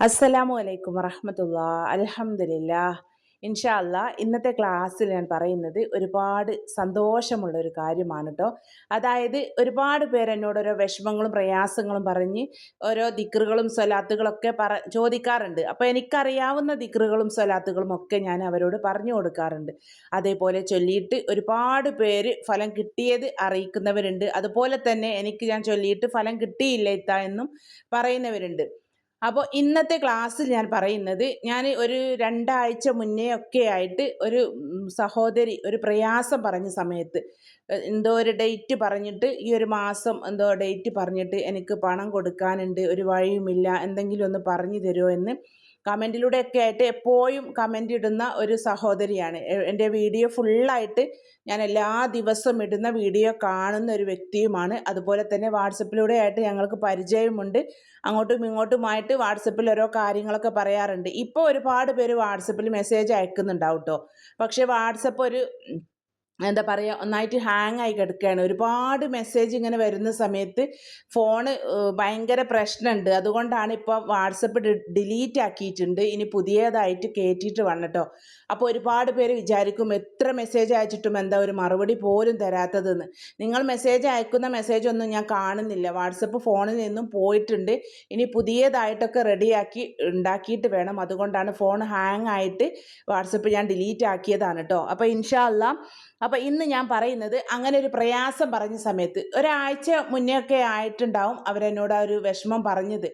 അസ്സലാമു അലൈക്കും വറഹമത്തുള്ള. അലഹമില്ല ഇൻഷാ അല്ലാ ഇന്നത്തെ ക്ലാസ്സിൽ ഞാൻ പറയുന്നത് ഒരുപാട് സന്തോഷമുള്ള ഒരു കാര്യമാണ് കേട്ടോ അതായത് ഒരുപാട് പേർ എന്നോട് ഓരോ വിഷമങ്ങളും പ്രയാസങ്ങളും പറഞ്ഞ് ഓരോ ദിക്റുകളും സ്വലാത്തുകളൊക്കെ പറ ചോദിക്കാറുണ്ട്. അപ്പോൾ എനിക്കറിയാവുന്ന ദിക്റുകളും സ്വലാത്തുകളും ഒക്കെ ഞാൻ അവരോട് പറഞ്ഞു കൊടുക്കാറുണ്ട്. അതേപോലെ ചൊല്ലിയിട്ട് ഒരുപാട് പേര് ഫലം കിട്ടിയത് അറിയിക്കുന്നവരുണ്ട്. അതുപോലെ തന്നെ എനിക്ക് ഞാൻ ചൊല്ലിയിട്ട് ഫലം കിട്ടിയില്ല ഇത്ത എന്നും പറയുന്നവരുണ്ട്. അപ്പോൾ ഇന്നത്തെ ക്ലാസ്സിൽ ഞാൻ പറയുന്നത് ഞാൻ ഒരു രണ്ടാഴ്ച മുന്നേ ഒക്കെ ആയിട്ട് ഒരു സഹോദരി ഒരു പ്രയാസം പറഞ്ഞ സമയത്ത് എന്തോ ഒരു ഡേറ്റ് പറഞ്ഞിട്ട് ഈ ഒരു മാസം എന്തോ ഡേറ്റ് പറഞ്ഞിട്ട് എനിക്ക് പണം കൊടുക്കാനുണ്ട് ഒരു വഴിയുമില്ല എന്തെങ്കിലും ഒന്ന് പറഞ്ഞു തരുമോ എന്ന് കമന്റിലൂടെയൊക്കെ ആയിട്ട് എപ്പോഴും കമന്റ് ഇടുന്ന ഒരു സഹോദരിയാണ്. എന്റെ വീഡിയോ ഫുള്ളായിട്ട് ഞാൻ എല്ലാ ദിവസവും ഇടുന്ന വീഡിയോ കാണുന്ന ഒരു വ്യക്തിയുമാണ്. അതുപോലെ തന്നെ വാട്സപ്പിലൂടെ ആയിട്ട് ഞങ്ങൾക്ക് പരിചയമുണ്ട്. അങ്ങോട്ടും ഇങ്ങോട്ടുമായിട്ട് വാട്സപ്പിൽ ഓരോ കാര്യങ്ങളൊക്കെ പറയാറുണ്ട്. ഇപ്പോൾ ഒരുപാട് പേര് വാട്സപ്പിൽ മെസ്സേജ് അയക്കുന്നുണ്ടാവും കേട്ടോ പക്ഷേ വാട്സപ്പ് ഒരു എന്താ പറയുക ഒന്നായിട്ട് ഹാങ് ആയി കിടക്കുകയാണ്. ഒരുപാട് മെസ്സേജ് ഇങ്ങനെ വരുന്ന സമയത്ത് ഫോണ് ഭയങ്കര പ്രശ്നമുണ്ട്. അതുകൊണ്ടാണ് ഇപ്പോൾ വാട്സപ്പ് ഡിലീറ്റ് ആക്കിയിട്ടുണ്ട്. ഇനി പുതിയതായിട്ട് കയറ്റിയിട്ട് വന്നിട്ടോ. അപ്പോൾ ഒരുപാട് പേര് വിചാരിക്കും എത്ര മെസ്സേജ് അയച്ചിട്ടും എന്താ ഒരു മറുപടി പോലും തരാത്തതെന്ന്. നിങ്ങൾ മെസ്സേജ് അയക്കുന്ന മെസ്സേജ് ഒന്നും ഞാൻ കാണുന്നില്ല. വാട്സപ്പ് ഫോണിൽ നിന്നും പോയിട്ടുണ്ട്. ഇനി പുതിയതായിട്ടൊക്കെ റെഡിയാക്കി ഉണ്ടാക്കിയിട്ട് വേണം. അതുകൊണ്ടാണ് ഫോൺ ഹാങ് ആയിട്ട് വാട്സപ്പ് ഞാൻ ഡിലീറ്റ് ആക്കിയതാണ് കേട്ടോ അപ്പോൾ ഇൻഷാല്ല അപ്പോൾ ഇന്ന് ഞാൻ പറയുന്നത് അങ്ങനെ ഒരു പ്രയാസം പറഞ്ഞ സമയത്ത് ഒരാഴ്ച മുന്നേ ഒക്കെ ആയിട്ടുണ്ടാവും അവരെന്നോട് ആ ഒരു വിഷമം പറഞ്ഞത്.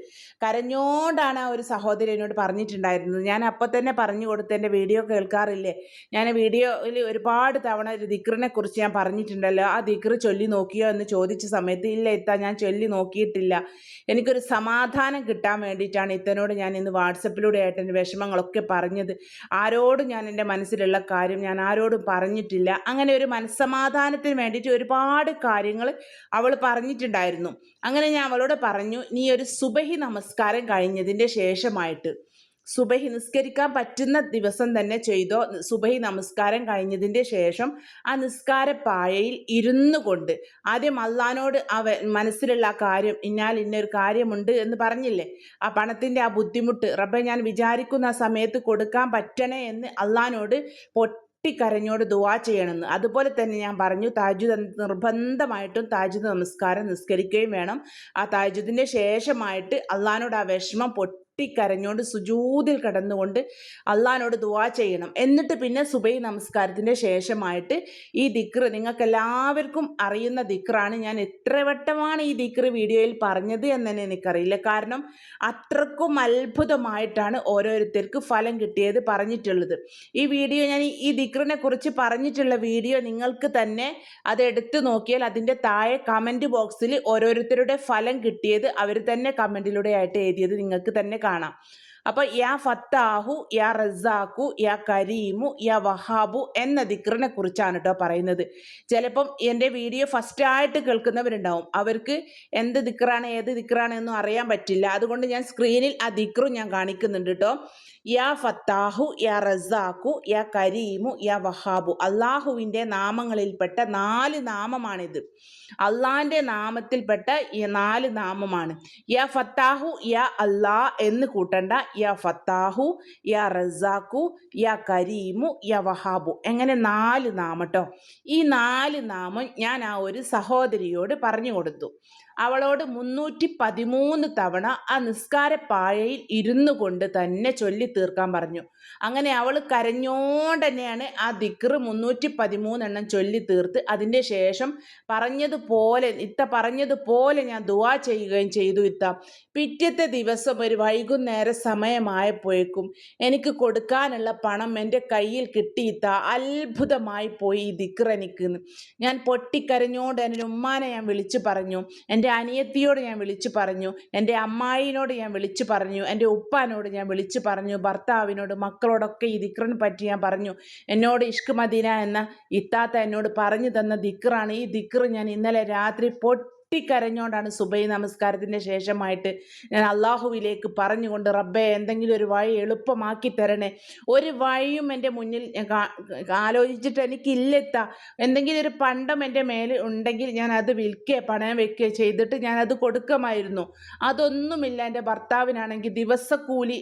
കരഞ്ഞോണ്ടാണ് ആ ഒരു സഹോദരി എന്നോട് പറഞ്ഞിട്ടുണ്ടായിരുന്നത്. ഞാൻ അപ്പോൾ തന്നെ പറഞ്ഞു കൊടുത്ത് എന്റെ വീഡിയോ കേൾക്കാറില്ലേ? ഞാൻ വീഡിയോയിൽ ഒരുപാട് തവണ ഒരു ദിക്റിനെ കുറിച്ച് ഞാൻ പറഞ്ഞിട്ടുണ്ടല്ലോ. ആ ദിക്റ് ചൊല്ലി നോക്കിയോ എന്ന് ചോദിച്ച സമയത്ത് ഇല്ല ഇത്ത ഞാൻ ചൊല്ലി നോക്കിയിട്ടില്ല. എനിക്കൊരു സമാധാനം കിട്ടാൻ വേണ്ടിയിട്ടാണ് ഇത്തനോട് ഞാൻ ഇന്ന് വാട്സപ്പിലൂടെ ആയിട്ട് എന്റെ വിഷമങ്ങളൊക്കെ പറഞ്ഞത്. ആരോടും ഞാൻ എന്റെ മനസ്സിലുള്ള കാര്യം ഞാൻ ആരോടും പറഞ്ഞിട്ടില്ല. അങ്ങനെ ഒരു മനസ്സമാധാനത്തിന് വേണ്ടിയിട്ട് ഒരുപാട് കാര്യങ്ങൾ അവൾ പറഞ്ഞിട്ടുണ്ടായിരുന്നു. അങ്ങനെ ഞാൻ അവളോട് പറഞ്ഞു നീ ഒരു സുബഹി നമസ്കാരം കഴിഞ്ഞതിന്റെ ശേഷമായിട്ട് സുബഹി നിസ്കരിക്കാൻ പറ്റുന്ന ദിവസം തന്നെ ചെയ്തോ? സുബഹി നമസ്കാരം കഴിഞ്ഞതിന്റെ ശേഷം ആ നിസ്കാര പായയിൽ ഇരുന്നു കൊണ്ട് ആദ്യം അള്ളഹാനോട് അവ മനസ്സിലുള്ള ആ കാര്യം ഇന്നാൽ ഇന്നൊരു കാര്യമുണ്ട് എന്ന് പറഞ്ഞില്ലേ? ആ പണത്തിന്റെ ആ ബുദ്ധിമുട്ട് റബ്ബെ ഞാൻ വിചാരിക്കുന്ന സമയത്ത് കൊടുക്കാൻ പറ്റണേ എന്ന് അള്ളഹാനോട് പൊട്ടിക്കരഞ്ഞോട് ദുവാ ചെയ്യണമെന്ന്. അതുപോലെ തന്നെ ഞാൻ പറഞ്ഞു താജുദ് നിർബന്ധമായിട്ടും താജുദ് നമസ്കാരം നിസ്കരിക്കുകയും വേണം. ആ താജുദിന്റെ ശേഷമായിട്ട് അള്ളഹാനോട് ആ വിഷമം പൊട്ടി പൊട്ടിക്കരഞ്ഞുകൊണ്ട് സുജൂതിൽ കിടന്നുകൊണ്ട് അള്ളഹാനോട് ദുവാ ചെയ്യണം. എന്നിട്ട് പിന്നെ സുബൈ നമസ്കാരത്തിന്റെ ശേഷമായിട്ട് ഈ ദിക്ർ നിങ്ങൾക്ക് എല്ലാവർക്കും അറിയുന്ന ദിക്റാണ്. ഞാൻ എത്ര വട്ടമാണ് ഈ ദിക്ർ വീഡിയോയിൽ പറഞ്ഞത് എന്ന് എനിക്കറിയില്ല. കാരണം അത്രക്കും അത്ഭുതമായിട്ടാണ് ഓരോരുത്തർക്ക് ഫലം കിട്ടിയത് പറഞ്ഞിട്ടുള്ളത്. ഈ വീഡിയോ ഞാൻ ഈ ദിക്റിനെ കുറിച്ച് പറഞ്ഞിട്ടുള്ള വീഡിയോ നിങ്ങൾക്ക് തന്നെ അത് എടുത്തു നോക്കിയാൽ അതിന്റെ താഴെ കമന്റ് ബോക്സിൽ ഓരോരുത്തരുടെ ഫലം കിട്ടിയത് അവർ തന്നെ കമന്റിലൂടെ ആയിട്ട് എഴുതിയത് നിങ്ങൾക്ക് തന്നെ കാണാം. അപ്പോൾ യാ ഫത്താഹു യാ റസാഖു യാ കരീമു യാ വഹാബു എന്ന ദിക്റിനെ കുറിച്ചാണ് കേട്ടോ പറയുന്നത്. ചിലപ്പം എന്റെ വീഡിയോ ഫസ്റ്റ് ആയിട്ട് കേൾക്കുന്നവരുണ്ടാവും. അവർക്ക് എന്ത് ദിക്റാണ് ഏത് ദിക്റാണ് എന്നും അറിയാൻ പറ്റില്ല. അതുകൊണ്ട് ഞാൻ സ്ക്രീനിൽ ആ ദിക്റും ഞാൻ കാണിക്കുന്നുണ്ട് കേട്ടോ യാ ഫത്താഹു യാ റസാഖു യാ കരീമു യാ വഹാബു. അള്ളാഹുവിന്റെ നാമങ്ങളിൽപ്പെട്ട നാല് നാമമാണിത്. അള്ളാഹിന്റെ നാമത്തിൽപ്പെട്ട ഈ നാല് നാമമാണ്. യാ ഫത്താഹു യാ അല്ലാ എന്ന് കൂട്ടണ്ട. യാ ഫത്താഹു യാ റസാഖു യാ കരീമു യാ വഹാബു. എങ്ങനെ നാല് നാമട്ടോ ഈ നാല് നാമം ഞാൻ ആ ഒരു സഹോദരിയോട് പറഞ്ഞു കൊടുത്തു. അവളോട് മുന്നൂറ്റി പതിമൂന്ന് തവണ ആ നിസ്കാര പായയിൽ ഇരുന്നു കൊണ്ട് തന്നെ ചൊല്ലി തീർക്കാൻ പറഞ്ഞു. അങ്ങനെ അവൾ കരഞ്ഞോണ്ട് തന്നെയാണ് ആ ദിക്ർ മുന്നൂറ്റി പതിമൂന്നെണ്ണം ചൊല്ലി തീർത്ത് അതിന്റെ ശേഷം പറഞ്ഞതുപോലെ ഇത്ത പറഞ്ഞതുപോലെ ഞാൻ ദുവാ ചെയ്യുകയും ചെയ്തു ഇത്ത. പിറ്റത്തെ ദിവസം ഒരു വൈകുന്നേര സമയമായപ്പോഴേക്കും എനിക്ക് കൊടുക്കാനുള്ള പണം എന്റെ കയ്യിൽ കിട്ടിയിത്ത അത്ഭുതമായി പോയി ഈ ദിക്ർ എനിക്ക് ഞാൻ പൊട്ടിക്കരഞ്ഞോണ്ട് എന്റെ ഉമ്മാനെ ഞാൻ വിളിച്ചു പറഞ്ഞു. എന്റെ അനിയത്തിയോട് ഞാൻ വിളിച്ചു പറഞ്ഞു എന്റെ അമ്മായിനോട് ഞാൻ വിളിച്ചു പറഞ്ഞു എന്റെ ഉപ്പാനോട് ഞാൻ വിളിച്ചു പറഞ്ഞു ഭർത്താവിനോട് മക്കളോടൊക്കെ ഈ ദിക്റിനെ പറ്റി ഞാൻ പറഞ്ഞു. എന്നോട് ഇഷ്ക് മദീന എന്ന ഇത്താത്ത എന്നോട് പറഞ്ഞു തന്ന ദിക്റാണ്. ഈ ദിക്റ് ഞാൻ ഇന്നലെ രാത്രി പൊട്ടി പൊട്ടിക്കരഞ്ഞുകൊണ്ടാണ് സുബൈ നമസ്കാരത്തിന്റെ ശേഷമായിട്ട് ഞാൻ അള്ളാഹുവിലേക്ക് പറഞ്ഞുകൊണ്ട് റബ്ബെ എന്തെങ്കിലും ഒരു വഴി എളുപ്പമാക്കി തരണേ. ഒരു വഴിയും എന്റെ മുന്നിൽ ആലോചിച്ചിട്ട് എനിക്ക് ആലോചിച്ചിട്ട് എനിക്കില്ലെത്താ. എന്തെങ്കിലും ഒരു പണ്ടം എന്റെ മേൽ ഉണ്ടെങ്കിൽ ഞാൻ അത് വിൽക്കുകയോ പണയം വെക്കുകയോ ചെയ്തിട്ട് ഞാൻ അത് കൊടുക്കുമായിരുന്നു. അതൊന്നുമില്ല. എന്റെ ഭർത്താവിനാണെങ്കിൽ ദിവസക്കൂലി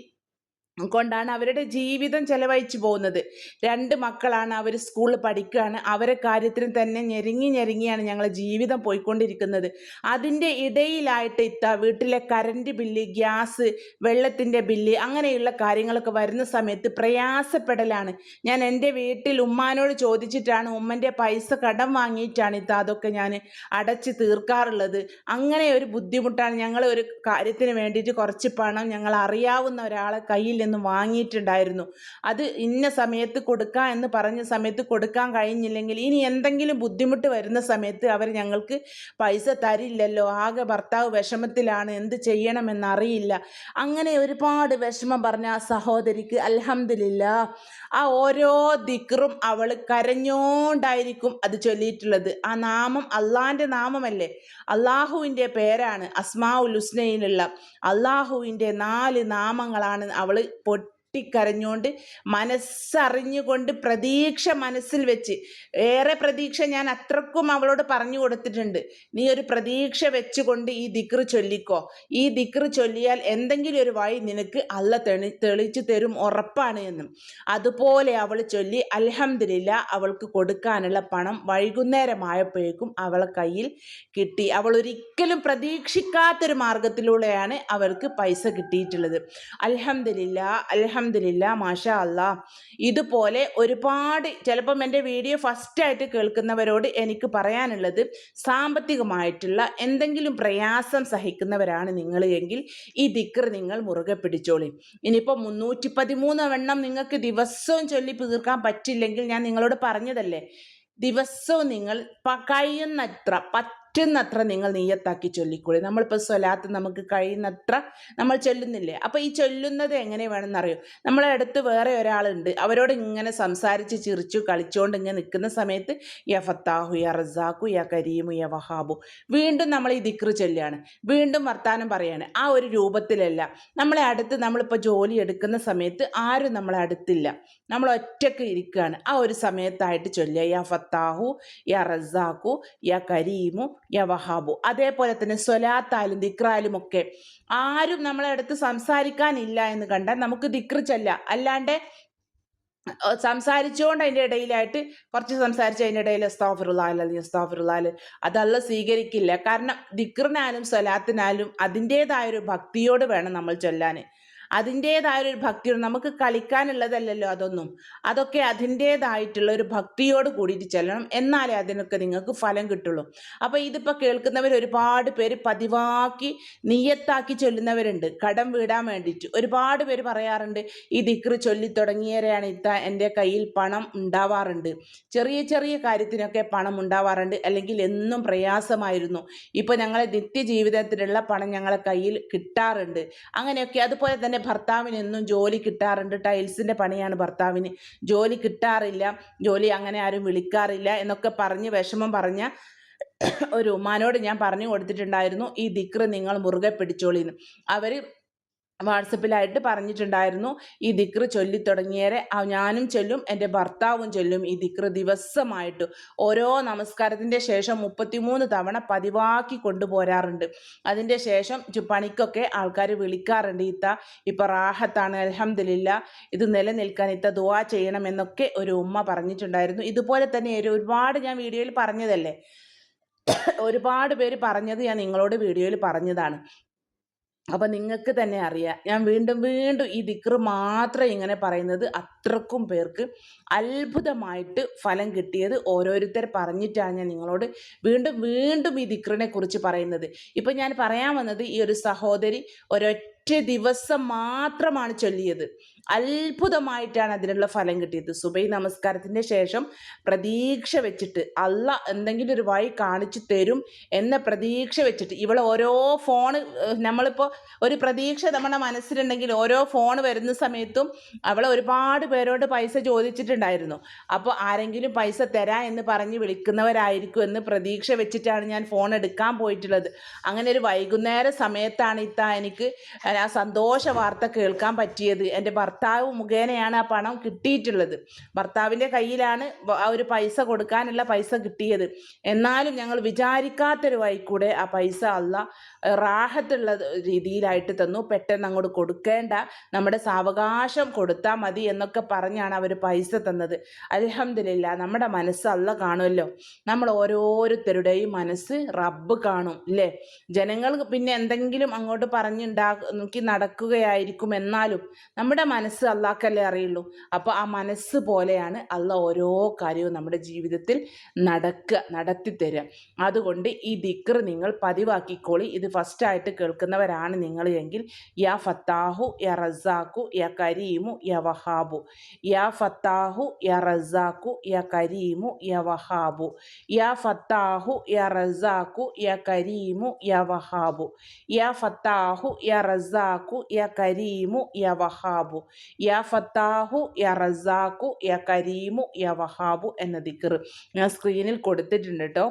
കൊണ്ടാണ് അവരുടെ ജീവിതം ചെലവഴിച്ചു പോകുന്നത്. രണ്ട് മക്കളാണ് അവർ സ്കൂളിൽ പഠിക്കുകയാണ്. അവരെ കാര്യത്തിന് തന്നെ ഞെരുങ്ങി ഞെരുങ്ങിയാണ് ഞങ്ങളെ ജീവിതം പോയിക്കൊണ്ടിരിക്കുന്നത്. അതിന്റെ ഇടയിലായിട്ട് ഇത്ത വീട്ടിലെ കറണ്ട് ബില്ല് ഗ്യാസ് വെള്ളത്തിന്റെ ബില്ല് അങ്ങനെയുള്ള കാര്യങ്ങളൊക്കെ വരുന്ന സമയത്ത് പ്രയാസപ്പെടലാണ്. ഞാൻ എന്റെ വീട്ടിൽ ഉമ്മാനോട് ചോദിച്ചിട്ടാണ് ഉമ്മന്റെ പൈസ കടം വാങ്ങിയിട്ടാണ് ഇത്ത അതൊക്കെ ഞാൻ അടച്ച് തീർക്കാറുള്ളത്. അങ്ങനെ ഒരു ബുദ്ധിമുട്ടാണ് ഞങ്ങൾ ഒരു കാര്യത്തിന് വേണ്ടിയിട്ട് കുറച്ച് പണം ഞങ്ങൾ അറിയാവുന്ന ഒരാളെ കയ്യിൽ നിന്ന് വാങ്ങിയിട്ടുണ്ടായിരുന്നു. അത് ഇന്ന സമയത്ത് കൊടുക്കാം എന്ന് പറഞ്ഞ സമയത്ത് കൊടുക്കാൻ കഴിഞ്ഞില്ലെങ്കിൽ ഇനി എന്തെങ്കിലും ബുദ്ധിമുട്ട് വരുന്ന സമയത്ത് അവർ ഞങ്ങൾക്ക് പൈസ തരില്ലല്ലോ. ആകെ ഭർത്താവ് വിഷമത്തിലാണ്. എന്ത് ചെയ്യണമെന്നറിയില്ല അങ്ങനെ ഒരുപാട് വിഷമം പറഞ്ഞ ആ സഹോദരിക്ക് അലഹമില്ല ആ ഓരോ ദിക്റും അവൾ കരഞ്ഞോണ്ടായിരിക്കും അത് ചൊല്ലിയിട്ടുള്ളത്. ആ നാമം അള്ളാന്റെ നാമമല്ലേ? അള്ളാഹുവിന്റെ പേരാണ് അസ്മാ ഉൽ ഹുസ്നയിലുള്ള. അള്ളാഹുവിന്റെ നാല് നാമങ്ങളാണ് അവൾ But. പൊട്ടിക്കരഞ്ഞുകൊണ്ട് മനസ്സറിഞ്ഞുകൊണ്ട് പ്രതീക്ഷ മനസ്സിൽ വെച്ച്. ഏറെ പ്രതീക്ഷ ഞാൻ അത്രക്കും അവളോട് പറഞ്ഞു കൊടുത്തിട്ടുണ്ട്. നീ ഒരു പ്രതീക്ഷ വെച്ചുകൊണ്ട് ഈ ദിക്റ് ചൊല്ലിക്കോ. ഈ ദിക്റ് ചൊല്ലിയാൽ എന്തെങ്കിലും ഒരു വഴി നിനക്ക് അല്ല തെളി തെളിച്ചു തരും ഉറപ്പാണ് എന്നും. അതുപോലെ അവൾ ചൊല്ലി അൽഹംദുലില്ല അവൾക്ക് കൊടുക്കാനുള്ള പണം വൈകുന്നേരമായപ്പോഴേക്കും അവളെ കയ്യിൽ കിട്ടി. അവൾ ഒരിക്കലും പ്രതീക്ഷിക്കാത്തൊരു മാർഗത്തിലൂടെയാണ് അവൾക്ക് പൈസ കിട്ടിയിട്ടുള്ളത്. അൽഹംദുലില്ല അൽഹംദുലില്ല മാഷാ അല്ലാ ഇതുപോലെ ഒരുപാട് ചിലപ്പം എന്റെ വീഡിയോ ഫസ്റ്റായിട്ട് കേൾക്കുന്നവരോട് എനിക്ക് പറയാനുള്ളത് സാമ്പത്തികമായിട്ടുള്ള എന്തെങ്കിലും പ്രയാസം സഹിക്കുന്നവരാണ് നിങ്ങൾ എങ്കിൽ ഈ ദിക്കർ നിങ്ങൾ മുറുകെ പിടിച്ചോളി. ഇനിയിപ്പോൾ മുന്നൂറ്റി പതിമൂന്ന് എണ്ണം നിങ്ങൾക്ക് ദിവസവും ചൊല്ലി തീർക്കാൻ പറ്റില്ലെങ്കിൽ ഞാൻ നിങ്ങളോട് പറഞ്ഞതല്ലേ? ദിവസവും നിങ്ങൾ കഴിയുന്നത്ര കഴിയുന്നത്ര പറ്റുന്നത്ര നിങ്ങൾ നീയത്താക്കി ചൊല്ലിക്കൂടി? നമ്മളിപ്പോൾ സ്വലാത്ത് നമുക്ക് കഴിയുന്നത്ര നമ്മൾ ചൊല്ലുന്നില്ലേ? അപ്പോൾ ഈ ചൊല്ലുന്നത് എങ്ങനെ വേണമെന്നറിയോ? നമ്മളെ അടുത്ത് വേറെ ഒരാളുണ്ട്. അവരോട് ഇങ്ങനെ സംസാരിച്ച് ചിരിച്ചു കളിച്ചുകൊണ്ട് ഇങ്ങനെ നിൽക്കുന്ന സമയത്ത് യ ഫത്താഹു യ റസാഖു യ കരീമു യ വഹാബു വീണ്ടും നമ്മൾ ഈ ദിക്റ് ചൊല്ലുകയാണ് വീണ്ടും വർത്താനം പറയാണ്. ആ ഒരു രൂപത്തിലല്ല. നമ്മളെ അടുത്ത് നമ്മളിപ്പോൾ ജോലി എടുക്കുന്ന സമയത്ത് ആരും നമ്മളെ അടുത്തില്ല. നമ്മൾ ഒറ്റയ്ക്ക് ഇരിക്കുകയാണ് ആ ഒരു സമയത്തായിട്ട് ചൊല്ലുക യ ഫത്താഹു യ റസാഖു യ കരീമു യ വഹാബു. അതേപോലെ തന്നെ സ്വലാത്താലും ദിക്റായാലും ഒക്കെ ആരും നമ്മളെ അടുത്ത് സംസാരിക്കാനില്ല എന്ന് കണ്ടാൽ നമുക്ക് ദിക്റ് ചെല്ല. അല്ലാണ്ട് സംസാരിച്ചുകൊണ്ട് അതിന്റെ ഇടയിലായിട്ട് കുറച്ച് സംസാരിച്ച് അതിന്റെ ഇടയിൽ അസ്താഫിറുല്ലാൽ അസ്താഫിറുല്ലാൽ അതല്ല സ്വീകരിക്കില്ല. കാരണം ദിക്റിനാലും സ്വലാത്തിനാലും അതിന്റേതായൊരു ഭക്തിയോട് വേണം നമ്മൾ ചൊല്ലാൻ. അതിന്റേതായൊരു ഭക്തിയോട് നമുക്ക് കളിക്കാനുള്ളതല്ലല്ലോ അതൊന്നും. അതൊക്കെ അതിന്റേതായിട്ടുള്ള ഒരു ഭക്തിയോട് കൂടിയിട്ട് ചെല്ലണം. എന്നാലേ അതിനൊക്കെ നിങ്ങൾക്ക് ഫലം കിട്ടുള്ളൂ. അപ്പോൾ ഇതിപ്പോൾ കേൾക്കുന്നവർ ഒരുപാട് പേര് പതിവാക്കി നീയത്താക്കി ചൊല്ലുന്നവരുണ്ട്. കടം വീടാൻ വേണ്ടിയിട്ട്. ഒരുപാട് പേര് പറയാറുണ്ട് ഈ ദിക്റ് ചൊല്ലി തുടങ്ങിയവരെയാണ് ഇത്ത എന്റെ കയ്യിൽ പണം ഉണ്ടാവാറുണ്ട്. ചെറിയ ചെറിയ കാര്യത്തിനൊക്കെ പണം ഉണ്ടാവാറുണ്ട്. അല്ലെങ്കിൽ എന്നും പ്രയാസമായിരുന്നു. ഇപ്പോൾ ഞങ്ങളെ നിത്യജീവിതത്തിലുള്ള പണം ഞങ്ങളെ കയ്യിൽ കിട്ടാറുണ്ട്. അങ്ങനെയൊക്കെ. അതുപോലെ തന്നെ ഭർത്താവിന് എന്നും ജോലി കിട്ടാറുണ്ട്. ടൈൽസിന്റെ പണിയാണ് ഭർത്താവിന്. ജോലി കിട്ടാറില്ല. ജോലി അങ്ങനെ ആരും വിളിക്കാറില്ല എന്നൊക്കെ പറഞ്ഞ് വിഷമം പറഞ്ഞ ഒരു ഉമ്മാനോട് ഞാൻ പറഞ്ഞു കൊടുത്തിട്ടുണ്ടായിരുന്നു. ഈ ദിക്റ് നിങ്ങൾ മുറുകെ പിടിച്ചോളിന്ന്. അവർ വാട്സപ്പിലായിട്ട് പറഞ്ഞിട്ടുണ്ടായിരുന്നു ഈ ദിക്റ് ചൊല്ലി തുടങ്ങിയേരെ ഞാനും ചൊല്ലും എന്റെ ഭർത്താവും ചൊല്ലും ഈ ദിക്റ് ദിവസമായിട്ട്. ഓരോ നമസ്കാരത്തിന്റെ ശേഷം മുപ്പത്തിമൂന്ന് തവണ പതിവാക്കി കൊണ്ടുപോരാറുണ്ട്. അതിന്റെ ശേഷം പണിക്കൊക്കെ ആൾക്കാർ വിളിക്കാറുണ്ട് ഇത്ത ഇപ്പം റാഹത്താണ് അലഹമില്ല ഇത് നിലനിൽക്കാൻ ഇത്ത ദുവാ ചെയ്യണമെന്നൊക്കെ ഒരു ഉമ്മ പറഞ്ഞിട്ടുണ്ടായിരുന്നു. ഇതുപോലെ തന്നെ ഒരു- ഒരുപാട് ഞാൻ വീഡിയോയിൽ പറഞ്ഞതല്ലേ? ഒരുപാട് പേര് പറഞ്ഞത് ഞാൻ നിങ്ങളോട് വീഡിയോയിൽ പറഞ്ഞതാണ്. അപ്പം നിങ്ങൾക്ക് തന്നെ അറിയാം. ഞാൻ വീണ്ടും വീണ്ടും ഈ ദിക്ർ മാത്രം ഇങ്ങനെ പറയുന്നത് അത്രക്കും പേർക്ക് അത്ഭുതമായിട്ട് ഫലം കിട്ടിയത് ഓരോരുത്തർ പറഞ്ഞിട്ടാണ് ഞാൻ നിങ്ങളോട് വീണ്ടും വീണ്ടും ഈ ദിക്റിനെ കുറിച്ച് പറയുന്നത്. ഇപ്പം ഞാൻ പറയാൻ വന്നത് ഈ ഒരു സഹോദരി ഒരൊറ്റ ദിവസം മാത്രമാണ് ചൊല്ലിയത്. അത്ഭുതമായിട്ടാണ് അതിനുള്ള ഫലം കിട്ടിയത്. സുബൈ നമസ്കാരത്തിന്റെ ശേഷം പ്രതീക്ഷ വെച്ചിട്ട് അല്ല എന്തെങ്കിലും ഒരു വഴി കാണിച്ചു തരും എന്ന പ്രതീക്ഷ വെച്ചിട്ട് ഇവൾ ഓരോ ഫോൺ നമ്മളിപ്പോൾ ഒരു പ്രതീക്ഷ നമ്മുടെ മനസ്സിലുണ്ടെങ്കിൽ ഓരോ ഫോൺ വരുന്ന സമയത്തും അവളെ ഒരുപാട് പേരോട് പൈസ ചോദിച്ചിട്ടുണ്ടായിരുന്നു. അപ്പോൾ ആരെങ്കിലും പൈസ തരാ എന്ന് പറഞ്ഞ് വിളിക്കുന്നവരായിരിക്കും എന്ന് പ്രതീക്ഷ വെച്ചിട്ടാണ് ഞാൻ ഫോൺ എടുക്കാൻ പോയിട്ടുള്ളത്. അങ്ങനെ ഒരു വൈകുന്നേര സമയത്താണ് ഇത്ത എനിക്ക് ആ സന്തോഷ വാർത്ത കേൾക്കാൻ പറ്റിയത്. എന്റെ ഭർത്താവ് മുഖേനയാണ് ആ പണം കിട്ടിയിട്ടുള്ളത്. ഭർത്താവിന്റെ കയ്യിലാണ് ആ ഒരു പൈസ കൊടുക്കാനുള്ള പൈസ കിട്ടിയത്. എന്നാലും ഞങ്ങൾ വിചാരിക്കാത്തൊരു വഴി കൂടെ ആ പൈസ അല്ല റാഹത്തുള്ള രീതിയിലായിട്ട് തന്നു. പെട്ടെന്ന് അങ്ങോട്ട് കൊടുക്കേണ്ട നമ്മുടെ സാവകാശം കൊടുത്താൽ മതി എന്നൊക്കെ പറഞ്ഞാണ് അവർ പൈസ തന്നത്. അലഹമില്ല നമ്മുടെ മനസ്സ് അല്ല കാണുമല്ലോ. നമ്മൾ ഓരോരുത്തരുടെയും മനസ്സ് റബ്ബ് കാണും അല്ലേ ജനങ്ങൾ പിന്നെ എന്തെങ്കിലും അങ്ങോട്ട് പറഞ്ഞുണ്ടാക്കി നടക്കുകയായിരിക്കും എന്നാലും നമ്മുടെ മനസ്സ് അള്ളാഹ്ക്കല്ലേ അറിയുള്ളൂ. അപ്പോൾ ആ മനസ്സ് പോലെയാണ് അള്ള ഓരോ കാര്യവും നമ്മുടെ ജീവിതത്തിൽ നടക്കുക നടത്തി അതുകൊണ്ട് ഈ ദിക്ർ നിങ്ങൾ പതിവാക്കിക്കോളി. ഇത് ഫസ്റ്റായിട്ട് കേൾക്കുന്നവരാണ് നിങ്ങൾ എങ്കിൽ യാ ഫത്താഹു യാ റസാഖു യാ കരീമു യാ വഹാബു. യാ ഫത്താഹു യാ റസാഖു യാ കരീമു യാ വഹാബു. യാ ഫത്താഹു യാ റസാഖു യാ കരീമു യാ വഹാബു. യാ ഫത്താഹു യാ റസാഖു യാ കരീമു യാ വഹാബു. യാ ഫത്താഹു യാ റസാഖു യാ കരീമു യാ വഹാബു എന്ന ദിക്കർ ഞാൻ സ്ക്രീനിൽ കൊടുത്തിട്ടുണ്ട് കേട്ടോ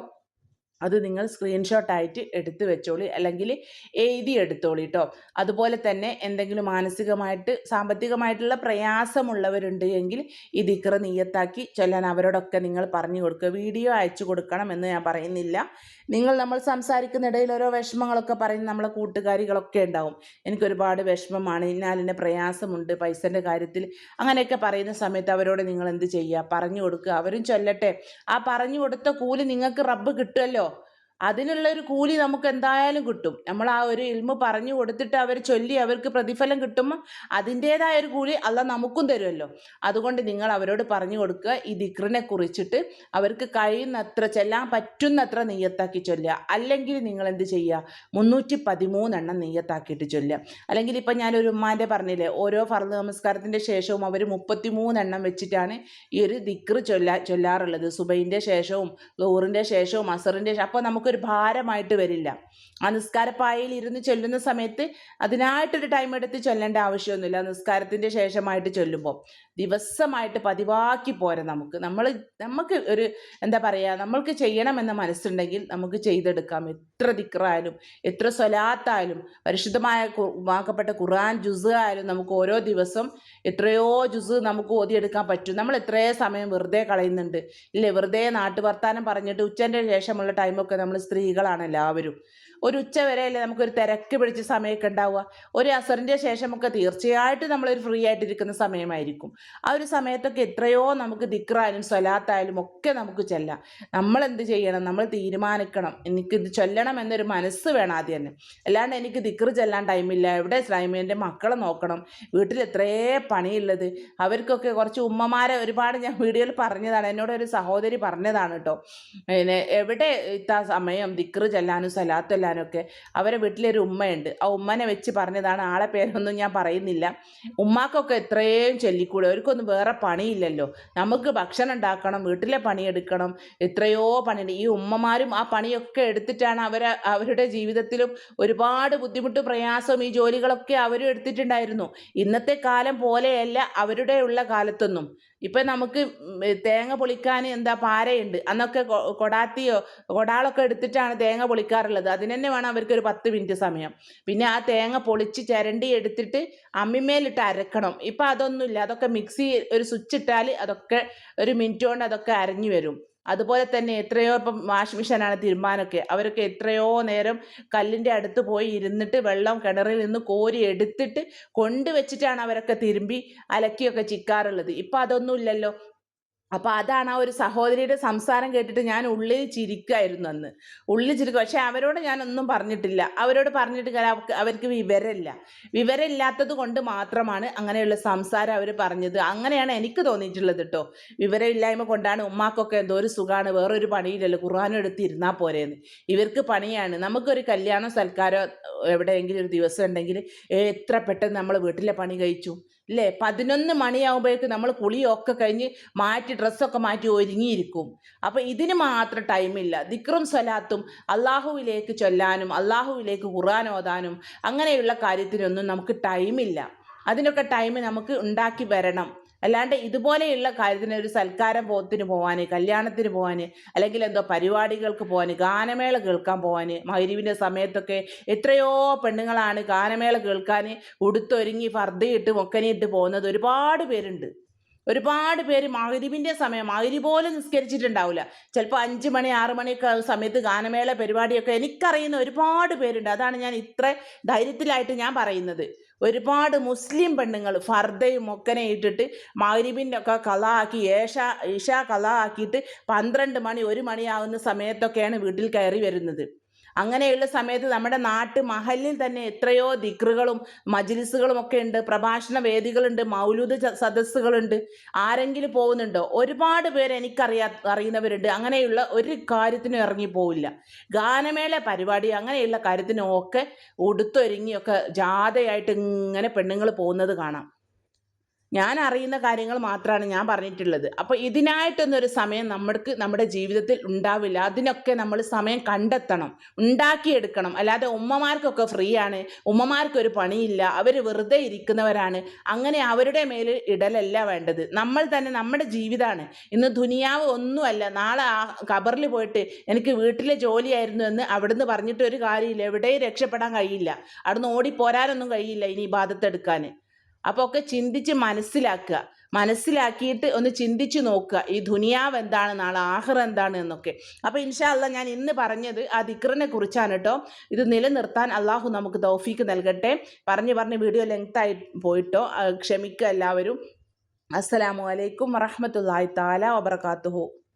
അത് നിങ്ങൾ സ്ക്രീൻഷോട്ട് ആയിട്ട് എടുത്തു വെച്ചോളി അല്ലെങ്കിൽ എഴുതി എടുത്തോളി കേട്ടോ അതുപോലെ തന്നെ എന്തെങ്കിലും മാനസികമായിട്ട് സാമ്പത്തികമായിട്ടുള്ള പ്രയാസമുള്ളവരുണ്ട് എങ്കിൽ ഈ ഇക്ര നീയത്താക്കി ചൊല്ലാൻ അവരോടൊക്കെ നിങ്ങൾ പറഞ്ഞു കൊടുക്കുക. വീഡിയോ അയച്ചു കൊടുക്കണം എന്ന് ഞാൻ പറയുന്നില്ല. നിങ്ങൾ നമ്മൾ സംസാരിക്കുന്ന ഇടയിൽ ഓരോ വിഷമങ്ങളൊക്കെ പറയുന്ന നമ്മളെ കൂട്ടുകാരികളൊക്കെ ഉണ്ടാവും. എനിക്കൊരുപാട് വിഷമമാണ്. ഇന്നാലിന്റെ പ്രയാസമുണ്ട്. പൈസന്റെ കാര്യത്തിൽ അങ്ങനെയൊക്കെ പറയുന്ന സമയത്ത് അവരോട് നിങ്ങൾ എന്ത് ചെയ്യുക? പറഞ്ഞു കൊടുക്കുക. അവരും ചൊല്ലട്ടെ. ആ പറഞ്ഞു കൊടുത്ത കൂലി നിങ്ങൾക്ക് റബ്ബ് കിട്ടുമല്ലോ അതിനുള്ള ഒരു കൂലി നമുക്ക് എന്തായാലും കിട്ടും. നമ്മൾ ആ ഒരു ഇൽമ പറഞ്ഞു കൊടുത്തിട്ട് അവർ ചൊല്ലി അവർക്ക് പ്രതിഫലം കിട്ടുമ്പോൾ അതിന്റേതായ ഒരു കൂലി അല്ല നമുക്കും തരുമല്ലോ അതുകൊണ്ട് നിങ്ങൾ അവരോട് പറഞ്ഞു കൊടുക്കുക ഈ ദിക്റിനെ കുറിച്ചിട്ട് അവർക്ക് കഴിയുന്നത്ര ചെല്ലാൻ പറ്റുന്നത്ര നെയ്യത്താക്കി ചൊല്ലുക. അല്ലെങ്കിൽ നിങ്ങൾ എന്ത് ചെയ്യുക? മുന്നൂറ്റി പതിമൂന്നെണ്ണം നെയ്യത്താക്കിയിട്ട് ചൊല്ലുക. അല്ലെങ്കിൽ ഇപ്പം ഞാനൊരു ഉമ്മാന്റെ പറഞ്ഞില്ലേ ഓരോ ഫർദ് നമസ്കാരത്തിന്റെ ശേഷവും അവർ മുപ്പത്തി മൂന്നെണ്ണം വെച്ചിട്ടാണ് ഈ ഒരു ദിക്റ് ചൊല്ലാ ചൊല്ലാറുള്ളത്. സുബൈന്റെ ശേഷവും ലോറിന്റെ ശേഷവും അസറിന്റെ അപ്പോൾ നമുക്ക് നമുക്കൊരു ഭാരമായിട്ട് വരില്ല. ആ നിസ്കാരപ്പായയിൽ ഇരുന്ന് ചൊല്ലുന്ന സമയത്ത് അതിനായിട്ടൊരു ടൈം എടുത്ത് ചൊല്ലേണ്ട ആവശ്യമൊന്നുമില്ല. നിസ്കാരത്തിന്റെ ശേഷമായിട്ട് ചൊല്ലുമ്പോൾ ദിവസമായിട്ട് പതിവാക്കി പോരെ നമുക്ക്. നമ്മൾ നമുക്ക് ഒരു എന്താ പറയുക നമ്മൾക്ക് ചെയ്യണമെന്ന മനസ്സുണ്ടെങ്കിൽ നമുക്ക് ചെയ്തെടുക്കാം. എത്ര ദിക്റായാലും എത്ര സ്വലാത്തായാലും പരിശുദ്ധമായ വാക്കപ്പെട്ട ഖുർആൻ ജുസ് ആയാലും നമുക്ക് ഓരോ ദിവസം എത്രയോ ജുസ് നമുക്ക് ഓതിയെടുക്കാൻ പറ്റും. നമ്മൾ എത്രയോ സമയം വെറുതെ കളയുന്നുണ്ട്. ഇല്ലേ? വെറുതെ നാട്ടുവർത്താനം പറഞ്ഞിട്ട് ഉച്ചന്റെ ശേഷമുള്ള ടൈമൊക്കെ നമ്മൾ സ്ത്രീകളാണ് എല്ലാവരും. ഒരു ഉച്ച വരെയല്ലേ നമുക്കൊരു തിരക്ക് പിടിച്ച സമയമൊക്കെ ഉണ്ടാവുക. ഒരു അസറിന്റെ ശേഷമൊക്കെ തീർച്ചയായിട്ടും നമ്മളൊരു ഫ്രീ ആയിട്ടിരിക്കുന്ന സമയമായിരിക്കും. ആ ഒരു സമയത്തൊക്കെ എത്രയോ നമുക്ക് ദിക്റായാലും സ്വലാത്തായാലും ഒക്കെ നമുക്ക് ചെല്ലാം. നമ്മൾ എന്ത് ചെയ്യണം? നമ്മൾ തീരുമാനിക്കണം. എനിക്കിത് ചൊല്ലണം എന്നൊരു മനസ്സ് വേണം ആദ്യം തന്നെ. അല്ലാണ്ട് എനിക്ക് ദിക്റ് ചെല്ലാൻ ടൈമില്ല എവിടെ സ്ലൈമേന്റെ മക്കളെ നോക്കണം? വീട്ടിൽ എത്രയേ പണിയുള്ളത്? അവർക്കൊക്കെ കുറച്ച് ഉമ്മമാരെ ഒരുപാട് ഞാൻ വീഡിയോയിൽ പറഞ്ഞതാണ്. എന്നോട് ഒരു സഹോദരി പറഞ്ഞതാണ് കേട്ടോ. പിന്നെ എവിടെ ഇത്ത സമയം ദിക്റ് ചെല്ലാനും സ്വലാത്തല്ല ചെല്ലാനൊക്കെ അവരെ വീട്ടിലൊരു ഉമ്മയുണ്ട്. ആ ഉമ്മനെ വെച്ച് പറഞ്ഞതാണ് ആളെ പേരൊന്നും ഞാൻ പറയുന്നില്ല. ഉമ്മാക്കൊക്കെ എത്രയും ചൊല്ലിക്കൂടെ. അവർക്കൊന്നും വേറെ പണിയില്ലല്ലോ. നമുക്ക് ഭക്ഷണം ഉണ്ടാക്കണം വീട്ടിലെ പണിയെടുക്കണം എത്രയോ പണിയുണ്ട്. ഈ ഉമ്മമാരും ആ പണിയൊക്കെ എടുത്തിട്ടാണ് അവർ അവരുടെ ജീവിതത്തിലും ഒരുപാട് ബുദ്ധിമുട്ട് പ്രയാസവും ഈ ജോലികളൊക്കെ അവരും എടുത്തിട്ടുണ്ടായിരുന്നു. ഇന്നത്തെ കാലം പോലെയല്ല അവരുടെ ഉള്ള കാലത്തൊന്നും. ഇപ്പം നമുക്ക് തേങ്ങ പൊളിക്കാൻ എന്താ പാരയുണ്ട്. അന്നൊക്കെ കൊടാത്തിയോ കൊടാളൊക്കെ എടുത്തിട്ടാണ് തേങ്ങ പൊളിക്കാറുള്ളത്. അതിന് തന്നെ വേണം അവർക്ക് ഒരു പത്ത് മിനിറ്റ് സമയം. പിന്നെ ആ തേങ്ങ പൊളിച്ച് ചിരണ്ടി എടുത്തിട്ട് അമ്മിമേലിട്ട് അരക്കണം. ഇപ്പം അതൊന്നുമില്ല. അതൊക്കെ മിക്സി ഒരു സ്വിച്ച് ഇട്ടാൽ അതൊക്കെ ഒരു മിനിറ്റ് കൊണ്ട് അതൊക്കെ അരഞ്ഞു വരും. അതുപോലെ തന്നെ എത്രയോ ഇപ്പം വാഷിംഗ് മെഷീനാണ് തീരുമാനമൊക്കെ. അവരൊക്കെ എത്രയോ നേരം കല്ലിന്റെ അടുത്ത് പോയി ഇരുന്നിട്ട് വെള്ളം കിണറിൽ നിന്ന് കോരി എടുത്തിട്ട് കൊണ്ടുവച്ചിട്ടാണ് അവരൊക്കെ തിരുമ്പി അലക്കിയൊക്കെ ചിക്കാറുള്ളത്. ഇപ്പം അതൊന്നുമില്ലല്ലോ. അപ്പോൾ അതാണ് ആ ഒരു സഹോദരിയുടെ സംസാരം കേട്ടിട്ട് ഞാൻ ഉള്ളിൽ ചിരിക്കായിരുന്നു അന്ന്. ഉള്ളിൽ ചിരിക്കുക പക്ഷേ അവരോട് ഞാനൊന്നും പറഞ്ഞിട്ടില്ല. അവരോട് പറഞ്ഞിട്ട് അവർക്ക് അവർക്ക് വിവരമില്ല. വിവരമില്ലാത്തത് കൊണ്ട് മാത്രമാണ് അങ്ങനെയുള്ള സംസാരം അവർ പറഞ്ഞത്. അങ്ങനെയാണ് എനിക്ക് തോന്നിയിട്ടുള്ളത് കേട്ടോ വിവരമില്ലായ്മ കൊണ്ടാണ് ഉമ്മാക്കൊക്കെ എന്തോ ഒരു സുഖമാണ് വേറൊരു പണിയില്ലല്ലോ. ഖുർആാനും എടുത്ത് ഇരുന്നാൽ പോരേന്ന്. ഇവർക്ക് പണിയാണ്. നമുക്കൊരു കല്യാണം സൽക്കാരം എവിടെയെങ്കിലും ഒരു ദിവസം ഉണ്ടെങ്കിൽ എത്ര പെട്ടെന്ന് നമ്മൾ വീട്ടിലെ പണി കഴിച്ചു. ഇല്ലേ പതിനൊന്ന് മണിയാകുമ്പോഴേക്കും നമ്മൾ കുളിയൊക്കെ കഴിഞ്ഞ് മാറ്റി ഡ്രസ്സൊക്കെ മാറ്റി ഒരുങ്ങിയിരിക്കും. അപ്പോൾ ഇതിന് മാത്രം ടൈമില്ല. ദിക്റും സ്വലാത്തും അള്ളാഹുവിലേക്ക് ചൊല്ലാനും അള്ളാഹുവിലേക്ക് ഖുർആൻ ഓതാനും അങ്ങനെയുള്ള കാര്യത്തിനൊന്നും നമുക്ക് ടൈമില്ല. അതിനൊക്കെ ടൈം നമുക്ക് ഉണ്ടാക്കി വരണം. അല്ലാണ്ട് ഇതുപോലെയുള്ള കാര്യത്തിന് ഒരു സൽക്കാരം പോത്തിന് പോവാൻ കല്യാണത്തിന് പോവാൻ അല്ലെങ്കിൽ എന്തോ പരിപാടികൾക്ക് പോകാൻ ഗാനമേള കേൾക്കാൻ പോകാൻ മൈരുവിന്റെ സമയത്തൊക്കെ എത്രയോ പെണ്ണുങ്ങളാണ് ഗാനമേള കേൾക്കാൻ ഉടുത്തൊരുങ്ങി ഫർദയിട്ട് മൊക്കനിയിട്ട് പോകുന്നത് ഒരുപാട് പേരുണ്ട്. ഒരുപാട് പേര് മകരിവിന്റെ സമയം മകരി പോലും നിസ്കരിച്ചിട്ടുണ്ടാവില്ല. ചിലപ്പോൾ അഞ്ച് മണി ആറ് മണിയൊക്കെ സമയത്ത് ഗാനമേള പരിപാടിയൊക്കെ എനിക്കറിയുന്ന ഒരുപാട് പേരുണ്ട്. അതാണ് ഞാൻ ഇത്ര ധൈര്യത്തിലായിട്ട് ഞാൻ പറയുന്നത്. ഒരുപാട് മുസ്ലിം പെണ്ണുങ്ങൾ ഫർദയും മൊക്കനെ ഇട്ടിട്ട് മൗരിബിന്റെ ഒക്കെ കള ആക്കി ഏഷ ഇഷ കള ആക്കിയിട്ട് പന്ത്രണ്ട് മണി ഒരു മണിയാവുന്ന സമയത്തൊക്കെയാണ് വീട്ടിൽ കയറി വരുന്നത്. അങ്ങനെയുള്ള സമയത്ത് നമ്മുടെ നാട്ട് മഹലിൽ തന്നെ എത്രയോ ദിക്റുകളും മജ്ലിസുകളും ഒക്കെ ഉണ്ട്. പ്രഭാഷണ വേദികളുണ്ട്. മൗലൂദ് സദസ്സുകളുണ്ട്. ആരെങ്കിലും പോകുന്നുണ്ടോ? ഒരുപാട് പേര് എനിക്കറിയാ അറിയുന്നവരുണ്ട്. അങ്ങനെയുള്ള ഒരു കാര്യത്തിനും ഇറങ്ങി പോവില്ല. ഗാനമേള പരിപാടി അങ്ങനെയുള്ള കാര്യത്തിനും ഒക്കെ ഉടുത്തൊരുങ്ങിയൊക്കെ ജാഥയായിട്ട് ഇങ്ങനെ പെണ്ണുങ്ങൾ പോകുന്നത് കാണാം. ഞാൻ അറിയുന്ന കാര്യങ്ങൾ മാത്രമാണ് ഞാൻ പറഞ്ഞിട്ടുള്ളത്. അപ്പോൾ ഇതിനായിട്ടൊന്നൊരു സമയം നമ്മൾക്ക് നമ്മുടെ ജീവിതത്തിൽ ഉണ്ടാവില്ല. അതിനൊക്കെ നമ്മൾ സമയം കണ്ടെത്തണം. ഉണ്ടാക്കിയെടുക്കണം. അല്ലാതെ ഉമ്മമാർക്കൊക്കെ ഫ്രീ ആണ് ഉമ്മമാർക്കൊരു പണിയില്ല. അവർ വെറുതെ ഇരിക്കുന്നവരാണ്. അങ്ങനെ അവരുടെ മേൽ ഇടലല്ല വേണ്ടത്. നമ്മൾ തന്നെ നമ്മുടെ ജീവിതമാണ് ഇന്ന് ദുനിയാവ് ഒന്നുമല്ല. നാളെ ആ കബറിൽ പോയിട്ട് എനിക്ക് വീട്ടിലെ ജോലിയായിരുന്നു എന്ന് അവിടുന്ന് പറഞ്ഞിട്ട് ഒരു കാര്യമില്ല. എവിടെയും രക്ഷപ്പെടാൻ കഴിയില്ല. അവിടുന്ന് ഓടിപ്പോരാനൊന്നും കഴിയില്ല ഇനി ഇബാദത്തെടുക്കാൻ അപ്പോൾ ഒക്കെ ചിന്തിച്ച് മനസ്സിലാക്കുക. മനസ്സിലാക്കിയിട്ട് ഒന്ന് ചിന്തിച്ച് നോക്കുക. ഈ ദുനിയാവ് എന്താണ്? നാളെ ആഹർ എന്താണ്? എന്നൊക്കെ. അപ്പോൾ ഇൻഷാല്ല ഞാൻ ഇന്ന് പറഞ്ഞത് ആ ദിക്റിനെ കുറിച്ചാണ് കേട്ടോ. ഇത് നിലനിർത്താൻ അള്ളാഹു നമുക്ക് തൗഫീക്ക് നൽകട്ടെ. പറഞ്ഞു പറഞ്ഞ് വീഡിയോ ലെങ്തായി പോയിട്ടോ. ക്ഷമിക്കുക എല്ലാവരും. അസ്സലാമു അലൈക്കും വറഹമത്തല്ലാഹി താല വബർക്കാത്തുഹു